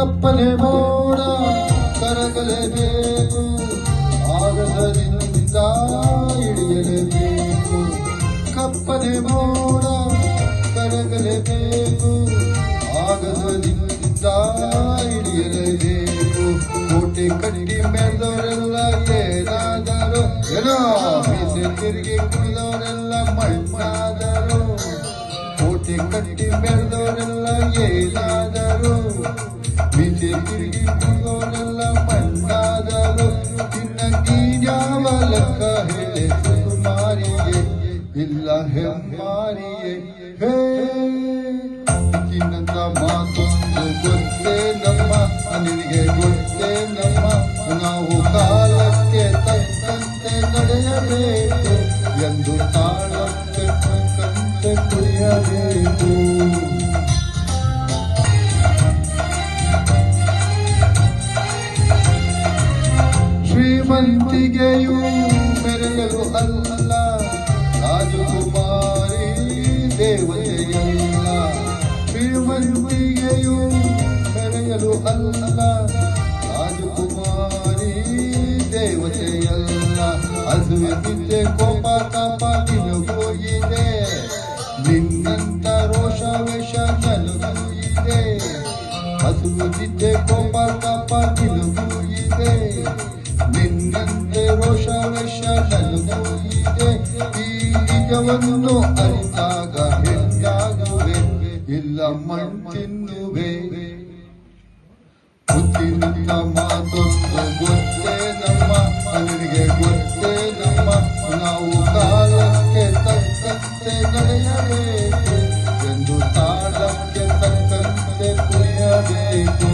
ಕಪ್ಪನೆ ಮೋಡ ಕರಗಲೇಬೇಕು ಆಗದರಿಂದ ಹಿಡಿಯಲೇಬೇಕು ಕಪ್ಪನೆ ಮೋಡ ಕರಗಲೇಬೇಕು ಆಗದರಿಂದ ಹಿಡಿಯಲೇಬೇಕು ಕೋಟೆ ಕಟ್ಟಿ ಮೇಲ್ದವರೆಲ್ಲ ಏನಾದರು ಏನೋ ಮೀಸೆ ತಿರುಗಿ ಕುಡಿದವರೆಲ್ಲ ಮಣ್ಣಾದರು ಕೋಟೆ ಕಟ್ಟಿ ಬೆಳೆದವರೆಲ್ಲ ಏನಾದರು ಮೀಸೆ ತಿರುಗಿ ಕುಡಿದವರೆಲ್ಲ ಮಣ್ಣಾದರು ತಿನ್ನಂಗಿ ಯಾವ ಲೆಕ್ಕ ಹೇಳೆ ಸುಮಾರಿಗೆ ಇಲ್ಲ ಹೆಮ್ಮಾರಿಯೇ ಹೇ ಚಿನ್ನಂತ ಮಾತೊಂದು ಗೊತ್ತೇ ನಮ್ಮ ನಿನಗೆ ಗೊತ್ತೇ ನಮ್ಮ ನಾವು ಕಾಲಕ್ಕೆ ತಕ್ಕಂತೆ ನಡೆಯಬೇಕು ಎಂದು ತಾಳಕ್ಕೆ ತಕ್ಕಂತೆ ಕುಡಿಯಬೇಕು ಶ್ರೀಮಂತಿಗೆಯೂ ಮೆರೆಯಲು ಅಲ್ಲ. ರಾಜಕುಮಾರಿ, ದೇವತೆಯಲ್ಲ. ಶ್ರೀಮಂತಿಗೆಯೂ ಮೆರೆಯಲು ಅಲ್ಲ. ರಾಜಕುಮಾರಿ, ದೇವತೆಯಲ್ಲ. ಅದು ನಿದ್ದೆ, ಕೋಪ, ತಾಪ ಹೋಗಿದೆ. ನಿನ್ನಂತ ರೋಷ, ವೇಷ ನನಗೂ ಇದೆ. ಹಸುವು ನಿದ್ದೆ, ಕೋಪ, ತಾಪ ನಿನಗೂ ನಿಜವನ್ನು ಅರಿತಾಗ ಹೆಚ್ಚಾಗುವೆ ಇಲ್ಲ ಮಣ್ಣಿನ್ನುವೆ ಬುದ್ಧಿ ಗೊತ್ತಿಲ್ಲ ಮಾತೊಂದು ಗೊತ್ತೇ ನಮ್ಮ ಅವನಿಗೆ ಗೊತ್ತೇ ನಮ್ಮ. ನಾವು ಕಾಲಕ್ಕೆ ತಕ್ಕಂತೆ ನಡೆಯಬೇಕು. ಎಂದು ತಾಳಕ್ಕೆ ತಕ್ಕಂತೆ ಕುಣಿಯಬೇಕು.